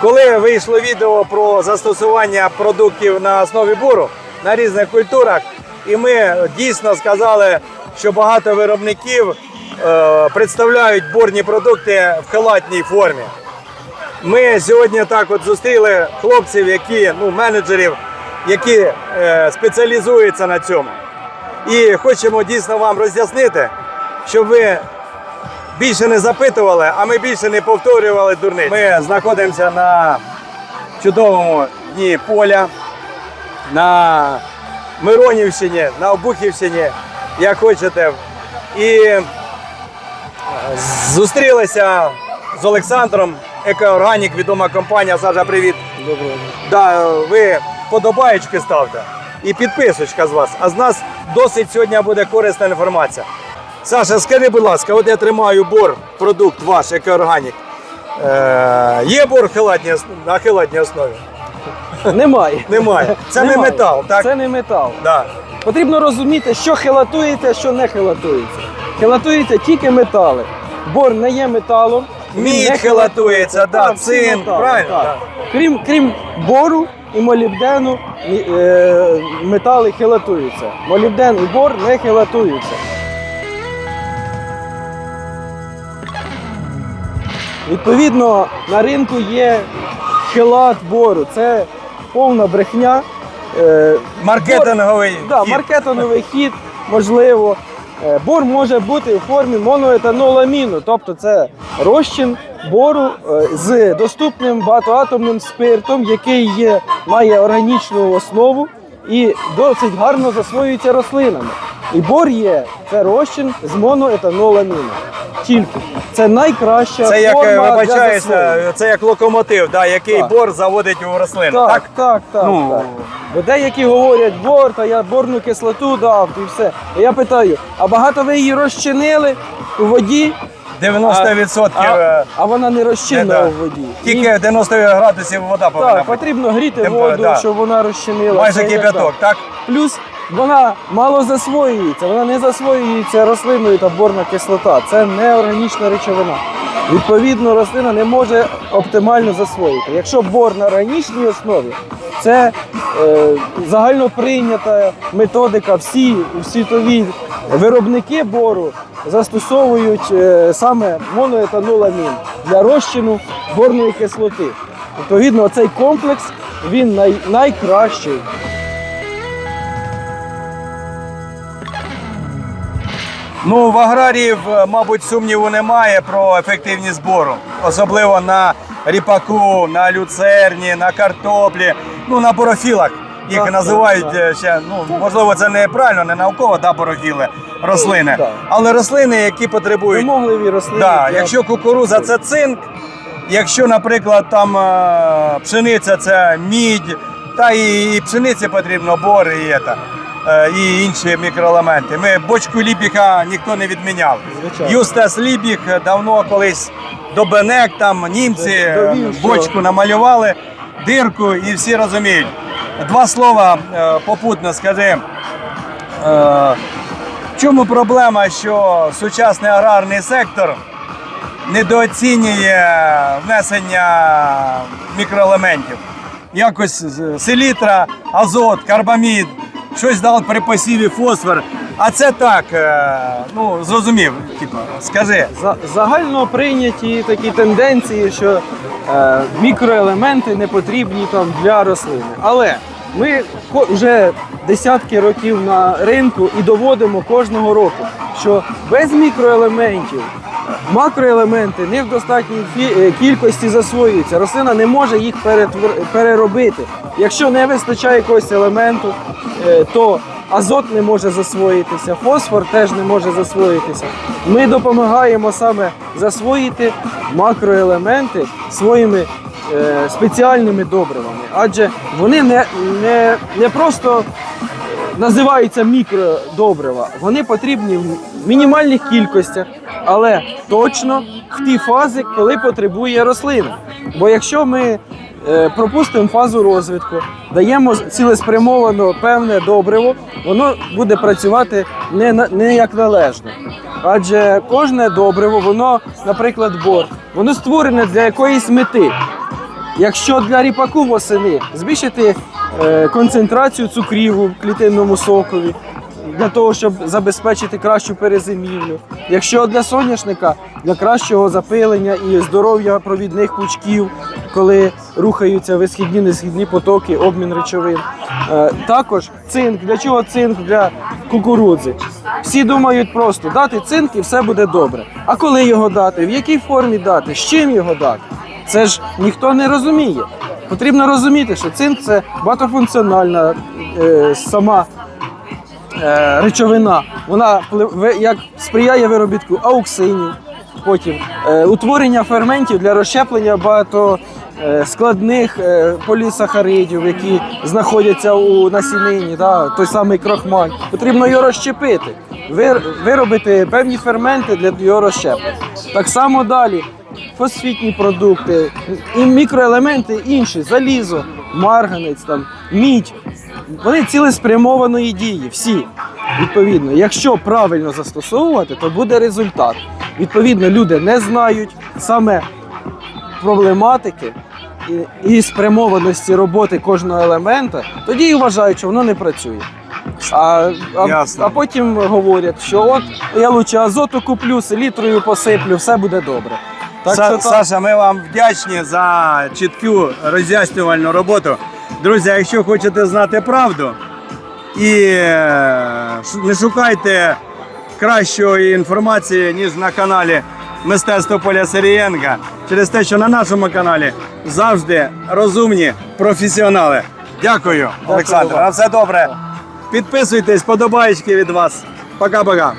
Коли вийшло відео про застосування продуктів на основі буру на різних культурах, і ми дійсно сказали, що багато виробників е, представляють борні продукти в халатній формі. Ми сьогодні так от зустріли хлопців, які ну менеджерів, які е, спеціалізуються на цьому. І хочемо дійсно вам роз'яснити, щоб ви більше не запитували, а ми більше не повторювали дурниць. Ми знаходимося на чудовому дні поля, на Миронівщині, на Обухівщині, як хочете. І зустрілися з Олександром, Екоорганік, відома компанія. Саша, привіт. Доброго. Да, ви подобаєчки ставте і підписочка з вас. А з нас досить сьогодні буде корисна інформація. Саша, скажи, будь ласка, от я тримаю бор, продукт ваш, екоорганік. Е, є бор хилатні, на хилатній основі? Немає. Немає. Це не Немає. метал, так? Це не метал. Да. Потрібно розуміти, що хилатується, що не хилатується. Хилатуються тільки метали. Бор не є металом. він Мідь не хилатується, да, Так, всі цинк, метали, правильно, так. да. Крім, крім бору і молібдену, е, метали хилатуються. Молібден і бор не хилатуються. Відповідно, на ринку є хилат бору. Це повна брехня. Е, Маркетинговий. Да, хід. маркетинговий хід, можливо. Е, Бор може бути у формі моноетаноламіну, тобто це розчин бору е, з доступним багатоатомним спиртом, який є, має органічну основу і досить гарно засвоюється рослинами. І бор є це розчин з моноетаноламіну. Тільки це найкраща Це як форма е, для засвоєння. це як локомотив, да, який Так. бор заводить у рослину. Так, так, так. Ну. так. Бо деякі говорять, бор, та я борну кислоту дав, і все. І я питаю, а багато ви її розчинили у воді? 90% А, е, а вона не Не, да. у воді. тільки 90 градусів вода повинна так, бути. потрібно гріти Тим воду, да. щоб вона розчинила. Майже кипяток, так? Плюс вона мало засвоюється, вона не засвоюється рослиною та борна кислота. Це не органічна речовина. Відповідно, рослина не може оптимально засвоїти. Якщо бор на органічній основі, це е, загально прийнята методика. Всі світові виробники бору застосовують е, саме моноетаноламін для розчину борної кислоти. Відповідно, цей комплекс він най, найкращий. Ну, в аграріїв, е, мабуть, сумніву немає про ефективність збору. Особливо на ріпаку, на люцерні, на картоплі, ну на борофілах. Їх Так, називають так, е, ще, ну можливо, це неправильно, не науково, да, борофіли, рослини. так. Але рослини, які потребують Вимогливі рослини. Да, для- якщо кукуруза це цинк, якщо, наприклад, там е, пшениця це мідь, та і, пшениці потрібно бор і, ета, е, і інші мікроелементи. Ми бочку лібіха ніхто не відміняв. Звичайно. Юстас Лібіг давно колись до Бенек, там німці е, Довів, що- бочку намалювали, дирку, і всі розуміють. Два слова е, попутно скажи. Е, в чому проблема, що сучасний аграрний сектор недооцінює внесення мікроелементів? Якось селітра, азот, карбамід, щось дав при посіві фосфор. А це так, е, ну зрозумів, типу, скажи. За, загально прийняті такі тенденції, що е, мікроелементи не потрібні там для рослини. Але ми вже десятки років на ринку і доводимо кожного року, що без мікроелементів макроелементи не в достатній е, кількості засвоюються. Рослина не може їх перетвор- переробити. Якщо не вистачає якогось елементу, е, то азот не може засвоїтися, фосфор теж не може засвоїтися. Ми допомагаємо саме засвоїти макроелементи своїми е, спеціальними добривами, адже вони не, не, не просто називаються мікродобрива. Вони потрібні в мінімальних кількостях, але точно в ті фази, коли потребує рослина. Бо якщо ми е, пропустимо фазу розвитку, даємо цілеспрямовано певне добриво, воно буде працювати не, не як належно. Адже кожне добриво, воно, наприклад, бор, воно створене для якоїсь мети. Якщо для ріпаку восени збільшити е, концентрацію цукрів у клітинному сокові для того, щоб забезпечити кращу перезимівлю. Якщо для соняшника для кращого запилення і здоров'я провідних пучків, коли рухаються висхідні несхідні потоки, обмін речовин. Е, також цинк. Для чого цинк для кукурудзи? Всі думають просто дати цинк і все буде добре. А коли його дати, в якій формі дати, з чим його дати? Це ж ніхто не розуміє. Потрібно розуміти, що цинк це багатофункціональна е, сама е, речовина. Вона як сприяє виробітку ауксинів, потім е, утворення ферментів для розщеплення багато е, складних е, полісахаридів, які знаходяться у насінині, да, той самий крохмаль. Потрібно його розщепити, вир- виробити певні ферменти для його розщеплення. Так само далі. Фосфітні продукти, і мікроелементи інші, залізо, марганець, там, мідь. Вони цілеспрямованої дії, всі. Відповідно, якщо правильно застосовувати, то буде результат. Відповідно, люди не знають саме проблематики і, і спрямованості роботи кожного елемента, тоді і вважають, що воно не працює. А, а, Ясно. а потім говорять, що от я лучше азоту куплю, селітрою посиплю, все буде добре. Так Са- що так. Саша, ми вам вдячні за чітку роз'яснювальну роботу. Друзі, якщо хочете знати правду і е, не шукайте кращої інформації, ніж на каналі Мистецтво Поля Сирієнка, через те, що на нашому каналі завжди розумні професіонали. Дякую, Олександр. На все добре. Підписуйтесь, подобаєчки від вас. Пока-пока.